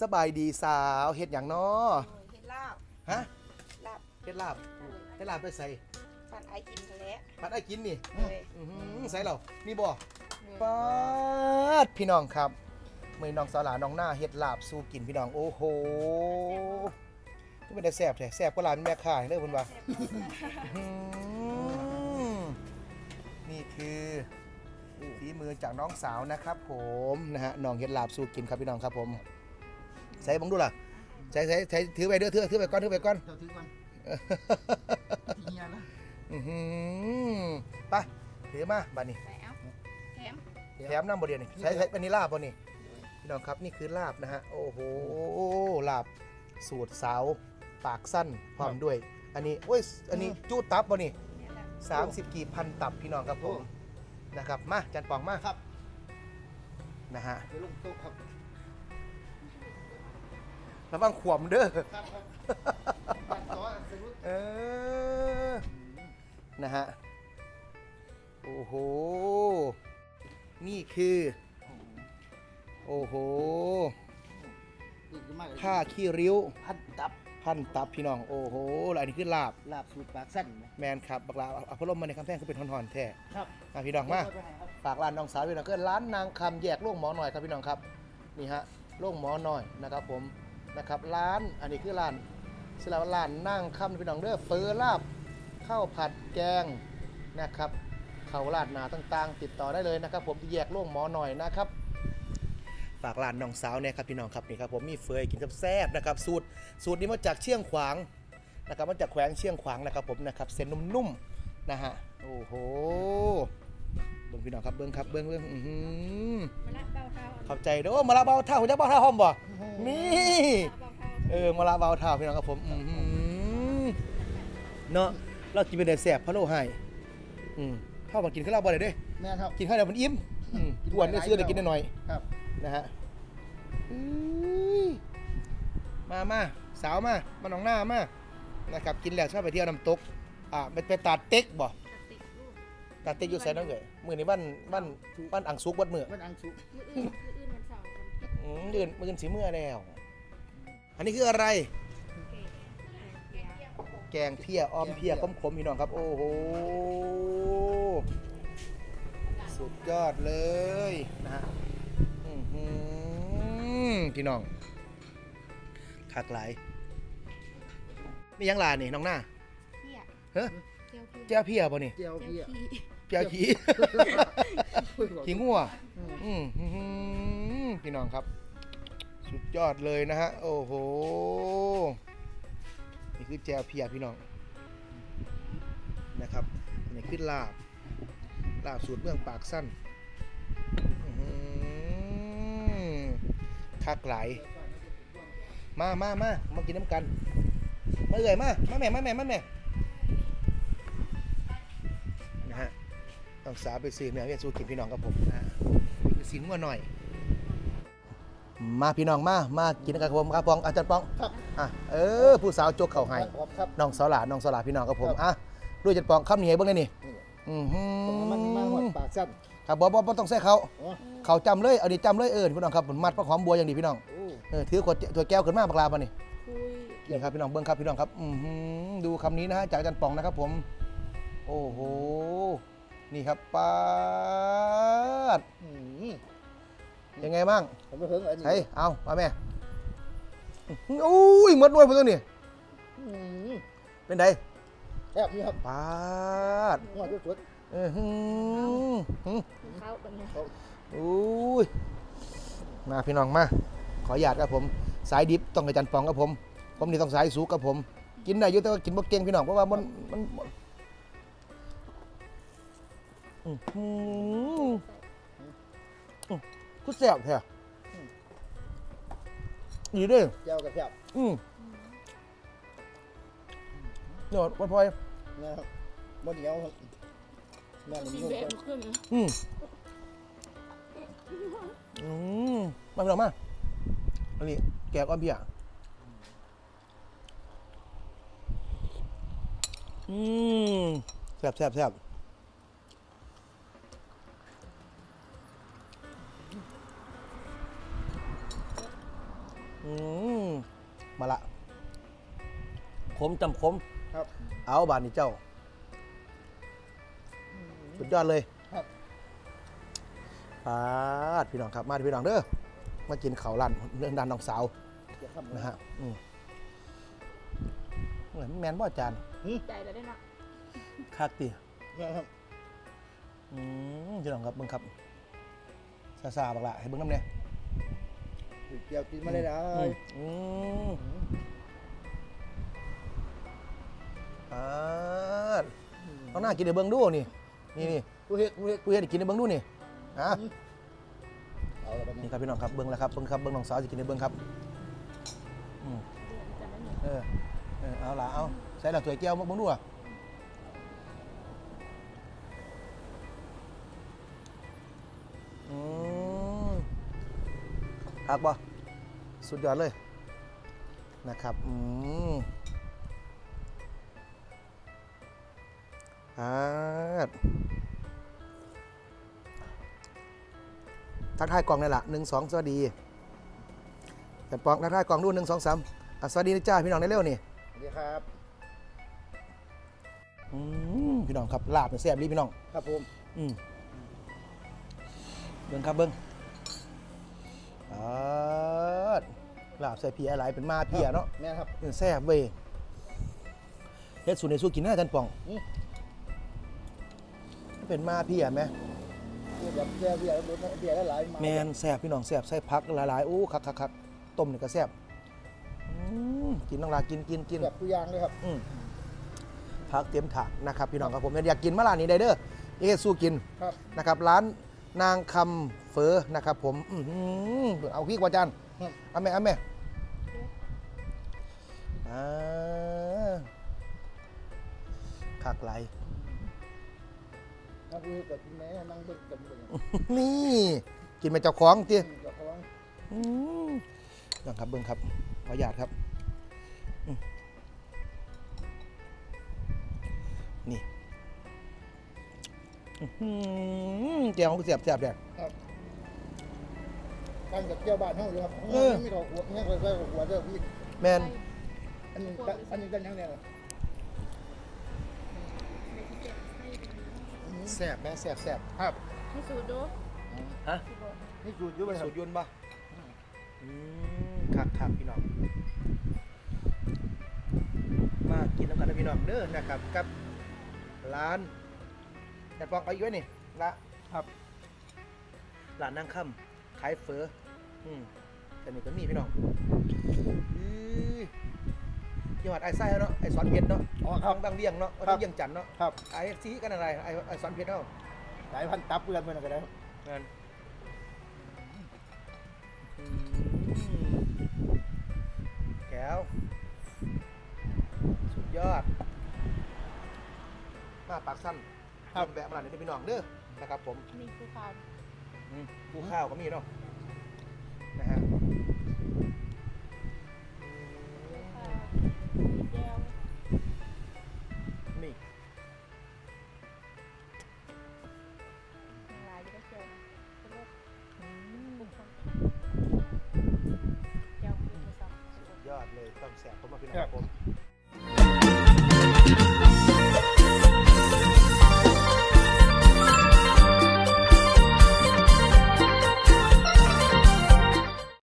สบายดีสาวเฮ็ดหยังน้อเฮ็ดลาบฮะลาบเฮ็ดลาบเฮ็ดลาบไปใส่ปันไอกินทะเลผัดไอ้กินนี่เลยอื้อหือใส่เรานี่บ่ป๊าดพี่น้องครับมื้อนี้น้องสาวหลานน้องหน้าเฮ็ดลาบสู้กินพี่น้องโอ้โหนี่มันได้แซ่บแท้แซ่บกว่าร้านแม่ค้าเด้อเพิ่นว่าอื้อหือนี่คือฝีมือจากน้องสาวนะครับผมนะฮะน้องเฮ็ดลาบสู้กินครับพี่น้องครับผม ใส่บังดูล่ะใส่ใส่ใส่ถือไปเด้อถือถือไปก่อนถือไปก่อนเจ้าถือก่อนทีเนี้ยนะอือหือไปถือมาบัดนี้ ไปเอาแถมแถมน้ำบดเดียวนี่ใช้ใช้เป็นนี่ลาบป่ะนี่พี่น้องครับนี่คือลาบนะฮะโอ้โหลาบสูตรสาวปากสั้นพร้อมด้วย อันนี้โอ้ยอันนี้จู้ตับป่ะนี่เนี่ยแหละสามสิบกี่พันตับพี่น้องครับผมนะครับมาจันปองมาครับนะฮะ เดี๋ยวลงโต๊ะครับ ระวังขวมเด้อครับครับบัตรต่อสรุปเออนะฮะ โอ้โห นี่คือ โอ้โหนี่คือมากเลยผ้าขี้ริ้ว พันตับพันตับพี่น้อง โอ้โหแล้วอันนี้คือลาบ ลาบสูตรปากสั้นไหมแมนครับบักลาเอาเอาพัดลมมาในคำแพงคือเป็นหอนๆแท้ครับอะพี่น้องมาเอไปให้ครับฝากร้านน้องสาวพี่น้องก็ร้านนางคำแยกโล่งหมอหน่อยครับพี่น้องครับ นี่ฮะโล่งหมอหน่อยนะครับผม นะครับร้านอันนี้คือร้านสลับร้านนั่งคำพี่น้องเด้อเฟอร์ลาบข้าวผัดแกงนะครับเขาวราดหนาต่างๆ ติดต่อได้เลยนะครับ ผมที่แยกโล่งหมอหน่อยนะครับฝากร้านน้องสาวเนี่ยครับพี่น้องครับนี่ครับผมมีเฟยกินกับแซ่บนะครับสูตรสูตรนี้มาจากเชียงขวางนะครับมาจากแขวงเชียงขวางนะครับผมนะครับเส้นนุ่มๆนะฮะโอ้โหเบิ้งพี่น้องครับเบิ้งครับเบิ้งเบิ้งอื้อหือมาละเบาเท้าขอบใจเด้อมาละเบาเท่าคุณจักเบาเท่าหอมบ่ นี่เบาเท้าเออมาละเบาเท่าพี่น้องครับผมอื้อหือเนาะเรากินเป็นแต่แซ่บพะโล้ให้อืมข้าวมันกินข้าวเราบ่ได้เด้ แม่นครับ กินข้าวเดียวมันอิ่มอืมอ้วนได้ซื้อได้กินหน่อยๆครับนะฮะอื้อมามาสาวมามาหนองหน้ามานะครับกินแล้วชอบไปเที่ยวน้ำตกอ่าไปไปตาดเต็กบ่ติดลูกตาดเต็กอยู่ไสน้องเอ๋ยมือนี้บ้านบ้านบ้านอังซุกวัดมือมันอังสุก มืออื่น อืมเดือนมืออนสีเมื่อแล้ว อันนี้คืออะไรเก๋เก๋แกงเพียอ้อมเพียขมขมๆพี่น้องครับ โอ้โห สุดยอดเลยนะฮะอื้อหือพี่น้องคักหลายนี่ยังลานี่น้องหน้าเพี้ยเฮ้ยเจียวเพี้ยเจ้าเพียป่ะนี่เจียวเจียวเพี้ยขี้เจ้าขี้ ขี้งัวอืมอื้อหือ พี่น้องครับ สุดยอดเลยนะฮะ โอ้โห นี่คือแจวเพียพี่น้อง นะครับ นี่คือลาบ ลาบสูตรเมืองปากสั้นหือคักไหลมามามามากินน้ำกัน มาเอ่ยมา มาแม่ มาแม่ มาแม่นะฮะต้องสาไปซื้อเนื้อเวียนสู้กินพี่น้องกับผมนะฮะสินงัวหน่อย มาพี่น้องมา มากินกันกับผมครับปองอาจารย์ปองครับอะเออผู้สาวจกเข่าให้ขอบครับน้องสาวหลานน้องสาวหลานพี่น้องกับผมครับอะด้วยจัดปองข้ามเหนียวเบ้างได้นี่นี่อือหืตรงนั้นมันมาหอดอปากสั้นครับบอบอบต้องใส่เขาอ๋อเขาจำเลยเอาดิจำเลยเออพี่น้องครับผมมัดพระหอมบัวอย่างดีพี่น้องโอ้เออถือขวดถั่วแก้วขึ้นมาบักลาปะนี่คุยนี่ครับพี่น้องเบิ้งครับพี่น้องครับอือหือดูคำนี้นะฮะจากอาจันปองนะครับผม โอ้โหนี่ครับปาดอืม ยังไงบ้างผมไปเพิ่งอันนี้เฮ้ยเอามาแม่อุ้ยหมดด้วยพวกตัวนี้อืมเป็นไงแซ่บนี่ครับปาดหัวสุดเออหือหือเข้ากันเนี่ยอุ้ยมาพี่น้องมา ขออนุญาตครับผม สายดิบต้องกระจันปองครับผม ผมนี่ต้องสายสูงครับผม กินได้อยู่แต่ว่ากินบ่เก่งพี่น้องเพราะว่ามันมันอื้อหืออื้อ คือแซ่บแท้อีเด้อๆเจียวกับแซ่บอืมเดี๋ยววันพลอยนะครับบนเหนียวครับแม่นมีนุ่มแบครับบขึ้นอืมอืมมาพี่น้องมาอันนี้แกะก้อนเบียร์อืมแซ่บแซ่บแซ่บ อือืมมาละขมจำขมครับ เอาบานนี้เจ้า สุดยอดเลยครับปาดพี่น้องครับ มาพี่น้องเด้อ มากินข้าวร้านเรื่องดานน้องสาวเดี๋ยวครับนะฮะอืมเหมือนแมนบ่อาจารย์ใจเราได้เนาะคักตีนะครับอืมพี่น้องครับเบิ่งครับซาซาบักละให้เบิ่งน้ำเนี่ย เดี๋ยวกินมาเลยนะอืมอืมปาเอาหน้ากินในเบิ่งดูนี่ นี่นี่ผู้เฮ็ดผู้เฮ็ดกูเห็นกินในเบิ่งดูนี่ฮะเอาละบัดนี้นี่ครับพี่น้องครับเบิ้งแล้วครับเบิ้งครับเบิ้งน้องสาวจะกินได้เบิ้งครับอืมเออเออเอาละเอาใส่ละถ้วยแก้วมาเบิ้งดูอะ ครับบ่สุดยอดเลยนะครับอืมอ่าทักทายกล่องนี่แหละหนึ่งสองสวัสดีแต่ปองทักทายกล่องดูหนึ่งสองสามอะสวัสดีนะจ้าพี่น้องได้เร็วนี่สวัสดีครับอืมพี่น้องครับลาบเป็นแซ่บรีพี่น้อง ครับผมอืมเบิ้งครับเบิ้ง ลาบใส่เพียอะไรเป็นมาเพียเนาะแม่ครับเป็นแซ่บเว้ยเฮ็ดสูตรในสู้กินหน้าจันป่องอืมเป็นมาเพียไหมเดี๋ยวเดี๋ยวเดี๋ยวเดี๋ยวเดี๋ยวหลายๆมาแมนแซ่บพี่น้องแซ่บใส่ผักหลายๆอู้คักคักคักต้มนี่ก็แซ่บอืมกินน้องลากินกินกินแบบตัวอย่างเลยครับอืมผักเต็มถาดนะครับพี่น้องครับผมอยากกินมะลานนี้ได้เด้อเอ๊สู้กินครับนะครับ ร้านนางคำเฟอนะครับผมอื้อหือเอาพี่กว่าจานครับ เอาแม่เอาแม่อ่าคักไหลนักผู้เฮ็ดกับคุณแม่นั่งเบิ่งกันเบิ่งนี่ กินเป็นเจ้าของตีเจ้าของอืมลองครับเบิ้งครับขออนุญาตครับอืมนี่อื้อหือเจียวของเสียบเสียบเนี่ย ครับตั้งกับเจ้าบ้านเฮาเลยครับเออ ไม่ต้องหัวเนี่ยค่อยๆหัวเด้อพี่แมนอันนี้ตั้งอันนี้กันยังไงล่ะแซ่บแม่แซ่บแซ่บครับให้สูดดูฮะนี่สูตรอยู่ไหมครัสูบตรยนต์ปะอืมคักคักพี่น้อง มากินน้ำกันนะพี่น้องเด้อนะครับกับร้านแต่ปองเอาอีกไว้นี่ละครับร้านนั่งค่ำ ขายเฟออืมแต่นี่ก็มีพี่น้องอื้อจังหวัดไอ้ไส้เนาะไอ้สอนเพชรเนาะอ๋อครับบางเวียงเนาะครับาบงเวียงจันทน์เนาะครับไอ้ซีกันอะไรไอ้ไอ้สอนเพชรเนาะสายพันธุ์ตับเพื่อนเพื่อนก็ได้ครับนั่นอืมแก้วสุดยอด มาปากสั้นครับ แบะมาหลานนี้พี่น้องเด้อนะครับผมนี่คือความ อืมปูข้าวก็มีเนาะนะฮะแก้วนี่ลายก็เจียวเป็นโรคบุคคลเจียวคือจะซ้ำสุดยอดเลยต้องแสบผมมาพี่น้องครับผม